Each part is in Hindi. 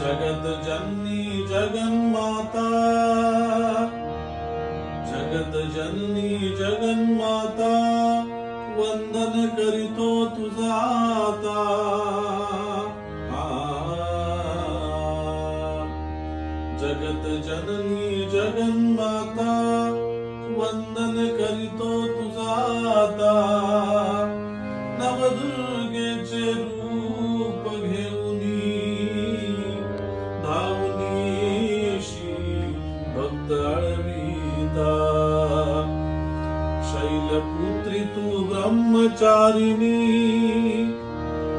जगत जननी जगन माता जगत जननी जगन माता वंदन करितो तुझा आता। जगत जननी जगन माता भक्त शैलपुत्री तू ब्रह्मचारिणी।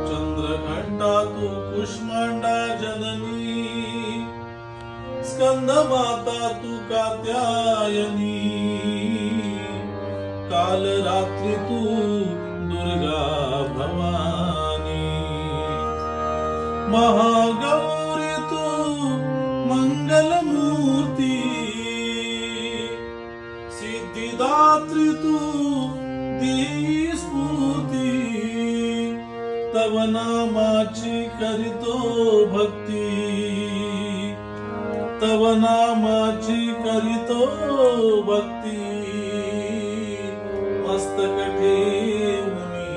चंद्रघंटा तू कुष्मांडा जननी। स्कंद माता तू कात्यायनी। काल रात्री तू दुर्गा भवानी। महागौरी तू मंगलमूर्ती। सिद्धिदात्री तू देई स्फूर्ती तव नामाची करितो भक्ती. तव नामाची करीतो भक्ती. मस्तक ठेवूनी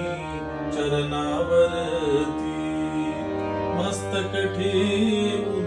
चरणावरती. मस्तक ठेवूनी